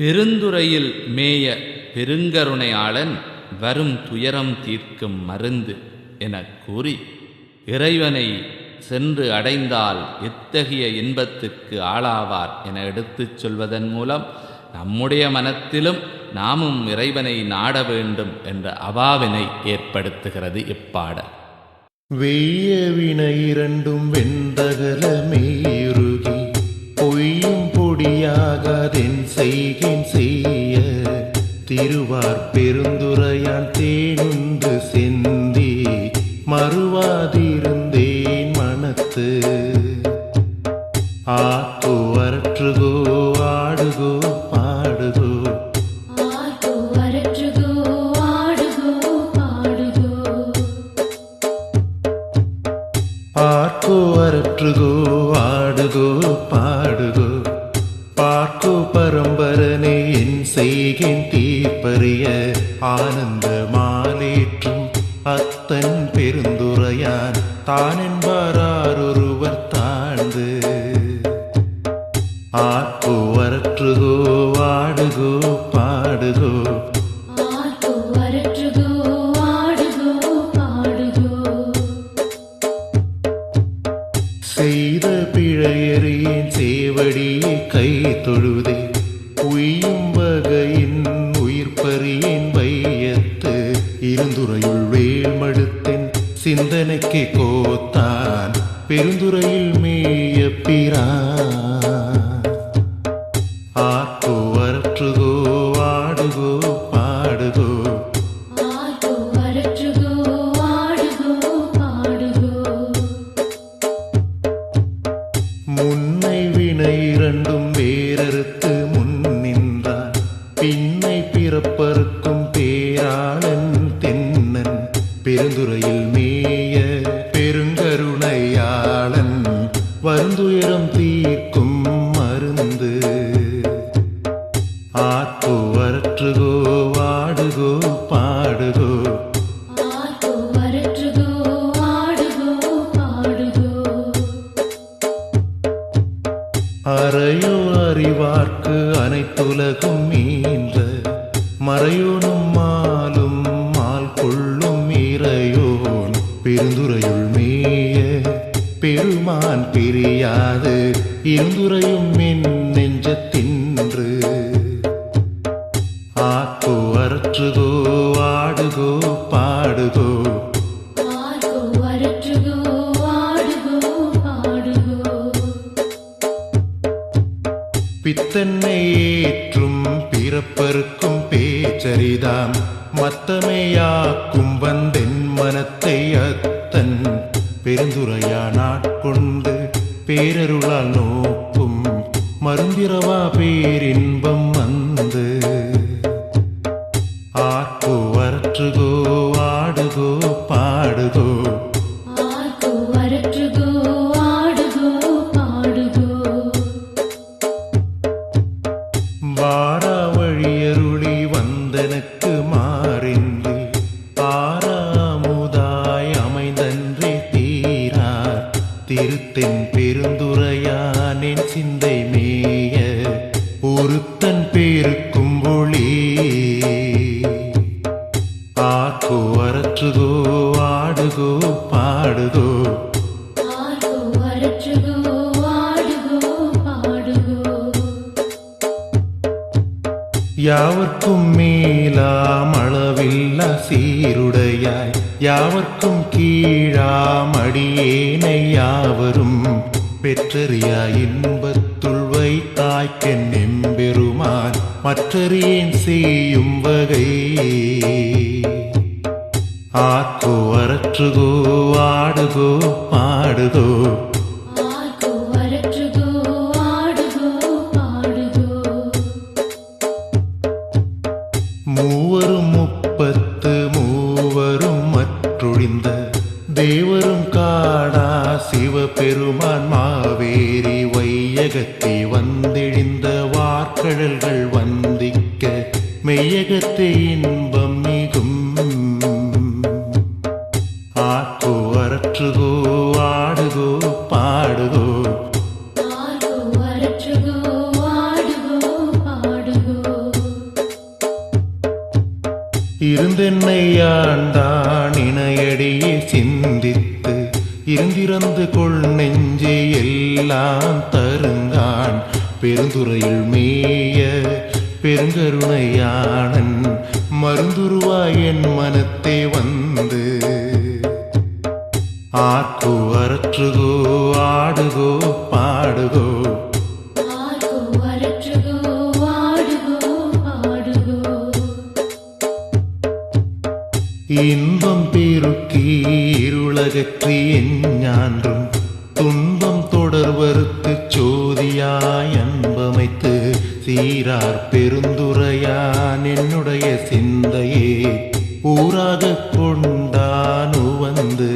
பெருந்துறையில் மேய பெருங்கருணையாளன் வரும் துயரம் தீர்க்கும் மருந்து எனக் கூறி இறைவனை சென்று அடைந்தால் எத்தகைய இன்பத்துக்கு ஆளாவார் என எடுத்துச் சொல்வதன் மூலம் நம்முடைய மனத்திலும் நாமும் இறைவனை நாட வேண்டும் என்ற அவாவினை ஏற்படுத்துகிறது இப்பாடல். வெய்ய வினை இரண்டும் வெந்தகல செய்கின் செய்ய திருவார் பெருந்துரையான் தேனுந்து செந்தி மறுவாதிருந்தேன் மனத்து. ஆத்தோ அரற்றுகோ ஆடுகோ பாடுகோ பார்க்கோ அரற்றுகோ ஆடுகோ பாடுகோ பார்க்கோ என் செய்கின் தீப்பறிய ஆனந்த மாலேற்றும் அத்தன் பெருந்துரையான் தானென்பாரார் ஒருவர் தாழ்ந்து. ஆர்க்கோ அரற்றுகோ ஆடுகோ பாடுகோ பறியேன் வையத்து இருந்துறையுள் வேல்மடுத்தின் சிந்தனைக்கு கோத்தான் பெருந்துறையில் மேய பிரான். ஆக்கோ அரற்றுகோ ஆடுகோ பாடுகோ முன்னை வினை இரண்டும் வேறறுத்து தீர்க்கும் மருந்து. ஆக்கோ அரற்றுகோ வாடுகோ பாடுகோ. அறையோ அறிவார்க்கு அனைத்துலகும் மீன்ற. மறையோனும் மாலும் பெருமான் பிரியாது. இருந்துரையும் என் நெஞ்சத்தின்று. ஆக்கோ அரற்றுகோ ஆடுகோ பாடுகோ பித்தன்னை ஏற்றும் பிறப்பருக்கும் பேச்சரிதாம். மத்தமையாக்கும் வந்தென் மனத்தை அத்தன் பெருந்துரையா நாட்கொண்டு பேரருளால் நோக்கும் மருந்திரவா பேரின்பம் வந்து. ஆக்கோ அரற்றுகோ ஆடுகோ ஒருத்தன் பேருக்கும் ஒளி. ஆக்கோ அரற்றுகோ ஆடுகோ பாடுகோ யாவர்க்கும் மேலாம் அளவில்லா சீருடையாய். யாவர்க்கும் கீழாம் அடியேனை யாவரும் பெற்றறியா இன்பத்துள் வைத்தாய்க்கென் எம்பெருமான் மற்றறியேன் செய்யும் வகை. ஆக்கோ அரற்றுகோ ஆடுகோ பாடுகோ தேவரும் காடா சிவபெருமான் மாவேரி வையகத்தை வந்தெழிந்த வார்கழல்கள் வந்திக்க மெய்யகத்தை இன்பம் மிகும். ஆக்கோ அரற்றுகோ இருந்தென்னை ஆண்டான் இணையடியே சிந்தித்து இருந்திறந்து கொள் நெஞ்சே எல்லாம் தருந்தான். பெருந்துறையில் மேய பெருங்கருணையானன் மருந்துருவாய் என் மனத்தே வந்து. ஆக்கு அரற்றுகோ ஆடுகோ பாடுகோ இன்பம் பெருக்கி இருளகற்றி எஞ்ஞான்றும் துன்பம் தொடர்வறுத்து சோதியாய் அன்பமைத்து சீரார் பெருந்துரையான் என்னுடைய சிந்தையே. ஊராக கொண்டானு வந்து